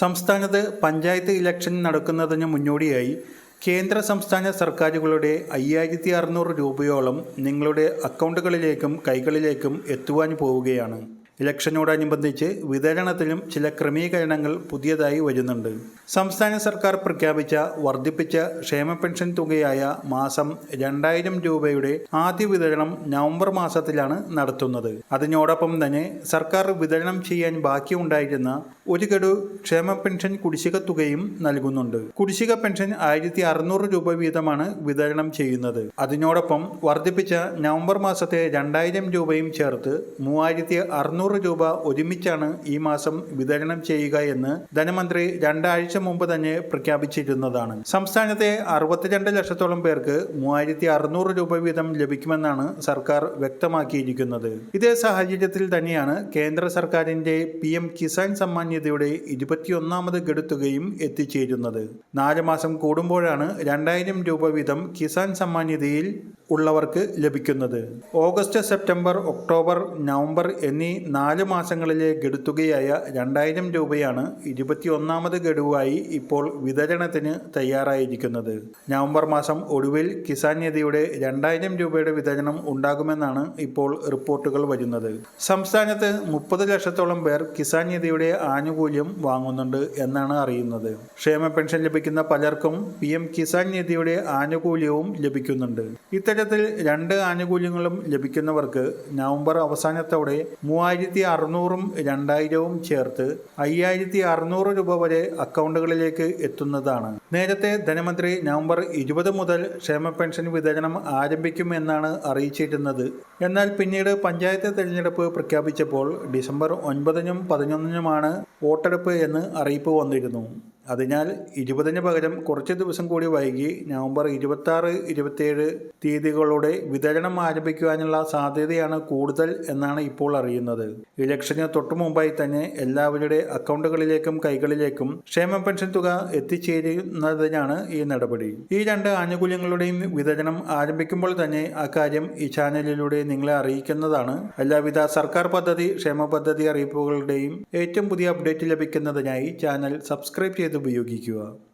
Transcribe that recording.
സംസ്ഥാനത്ത് പഞ്ചായത്ത് ഇലക്ഷൻ നടക്കുന്നതിന് മുന്നോടിയായി കേന്ദ്ര സംസ്ഥാന സർക്കാരുകളുടെ അയ്യായിരത്തി അറുന്നൂറ് രൂപയോളം നിങ്ങളുടെ അക്കൗണ്ടുകളിലേക്കും കൈകളിലേക്കും എത്തുവാൻ പോവുകയാണ്. ഇലക്ഷനോടനുബന്ധിച്ച് വിതരണത്തിലും ചില ക്രമീകരണങ്ങൾ പുതിയതായി വരുന്നുണ്ട്. സംസ്ഥാന സർക്കാർ പ്രഖ്യാപിച്ച വർദ്ധിപ്പിച്ച ക്ഷേമ പെൻഷൻ തുകയായ മാസം രണ്ടായിരം രൂപയുടെ ആദ്യ വിതരണം നവംബർ മാസത്തിലാണ് നടത്തുന്നത്. അതിനോടൊപ്പം തന്നെ സർക്കാർ വിതരണം ചെയ്യാൻ ബാക്കിയുണ്ടായിരുന്ന ഒരു ഗഡു ക്ഷേമ പെൻഷൻ കുടിശ്ശിക തുകയും നൽകുന്നുണ്ട്. കുടിശ്ശിക പെൻഷൻ ആയിരത്തി അറുന്നൂറ് രൂപ വീതമാണ് വിതരണം ചെയ്യുന്നത്. അതിനോടൊപ്പം വർദ്ധിപ്പിച്ച നവംബർ മാസത്തെ രണ്ടായിരം രൂപയും ചേർത്ത് മൂവായിരത്തി അറുന്നൂറ് രൂപ ഒരുമിച്ചാണ് ഈ മാസം വിതരണം ചെയ്യുക എന്ന് ധനമന്ത്രി രണ്ടാഴ്ച മുമ്പ് തന്നെ പ്രഖ്യാപിച്ചിരുന്നതാണ്. സംസ്ഥാനത്തെ അറുപത്തിരണ്ട് ലക്ഷത്തോളം പേർക്ക് മൂവായിരത്തി അറുന്നൂറ് രൂപ വീതം ലഭിക്കുമെന്നാണ് സർക്കാർ വ്യക്തമാക്കിയിരിക്കുന്നത്. ഇതേ സാഹചര്യത്തിൽ തന്നെയാണ് കേന്ദ്ര സർക്കാരിന്റെ പി എം കിസാൻ സമ്മാൻ നിധിയുടെ ഇരുപത്തിയൊന്നാമത് ഗഡുത്തുകയും എത്തിച്ചേരുന്നത്. നാല് മാസം കൂടുമ്പോഴാണ് രണ്ടായിരം രൂപ വീതം കിസാൻ സമ്മാൻ നിധിയിൽ ഉള്ളവർക്ക് ലഭിക്കുന്നത്. ഓഗസ്റ്റ് സെപ്റ്റംബർ ഒക്ടോബർ നവംബർ എന്നീ നാല് മാസങ്ങളിലെ ഗഡുത്തുകയായ രണ്ടായിരം രൂപയാണ് ഇരുപത്തിയൊന്നാമത് ഗഡുവായി ഇപ്പോൾ വിതരണത്തിന് തയ്യാറായിരിക്കുന്നത്. നവംബർ മാസം ഒടുവിൽ കിസാൻ നിധിയുടെ രണ്ടായിരം രൂപയുടെ വിതരണം ഉണ്ടാകുമെന്നാണ് ഇപ്പോൾ റിപ്പോർട്ടുകൾ വരുന്നത്. സംസ്ഥാനത്ത് മുപ്പത് ലക്ഷത്തോളം പേർ കിസാൻ നിധിയുടെ ആനുകൂല്യം വാങ്ങുന്നുണ്ട് എന്നാണ് അറിയുന്നത്. ക്ഷേമ പെൻഷൻ ലഭിക്കുന്ന പലർക്കും പി കിസാൻ നിധിയുടെ ആനുകൂല്യവും ലഭിക്കുന്നുണ്ട്. ഇത്തരത്തിൽ രണ്ട് ആനുകൂല്യങ്ങളും ലഭിക്കുന്നവർക്ക് നവംബർ അവസാനത്തോടെ മൂവായിരത്തി അറുന്നൂറും രണ്ടായിരവും ചേർത്ത് അയ്യായിരത്തി അറുന്നൂറ് രൂപ വരെ അക്കൗണ്ടുകളിലേക്ക് എത്തുന്നതാണ്. നേരത്തെ ധനമന്ത്രി നവംബർ ഇരുപത് മുതൽ ക്ഷേമ പെൻഷൻ വിതരണം ആരംഭിക്കുമെന്നാണ് അറിയിച്ചിരുന്നത്. എന്നാൽ പിന്നീട് പഞ്ചായത്ത് തെരഞ്ഞെടുപ്പ് പ്രഖ്യാപിച്ചപ്പോൾ ഡിസംബർ ഒൻപതിനും പതിനൊന്നിനുമാണ് വോട്ടെടുപ്പ് എന്ന് അറിയിപ്പ് വന്നിരുന്നു. അതിനാൽ ഇരുപതിന് പകരം കുറച്ച് ദിവസം കൂടി വൈകി നവംബർ ഇരുപത്തി ആറ് ഇരുപത്തിയേഴ് തീയതികളുടെ വിതരണം ആരംഭിക്കുവാനുള്ള സാധ്യതയാണ് കൂടുതൽ എന്നാണ് ഇപ്പോൾ അറിയുന്നത്. ഇലക്ഷന് തൊട്ടു മുമ്പായി തന്നെ എല്ലാവരുടെ അക്കൗണ്ടുകളിലേക്കും കൈകളിലേക്കും ക്ഷേമ പെൻഷൻ തുക എത്തിച്ചേരുന്നതിനാണ് ഈ നടപടി. ഈ രണ്ട് ആനുകൂല്യങ്ങളുടെയും വിതരണം ആരംഭിക്കുമ്പോൾ തന്നെ അക്കാര്യം ഈ ചാനലിലൂടെ നിങ്ങളെ അറിയിക്കുന്നതാണ്. എല്ലാവിധ സർക്കാർ പദ്ധതി ക്ഷേമ പദ്ധതി അറിയിപ്പുകളുടെയും ഏറ്റവും പുതിയ അപ്ഡേറ്റ് ലഭിക്കുന്നതിനായി ചാനൽ സബ്സ്ക്രൈബ് ചെയ്ത് ഉപയോഗിക്കുക.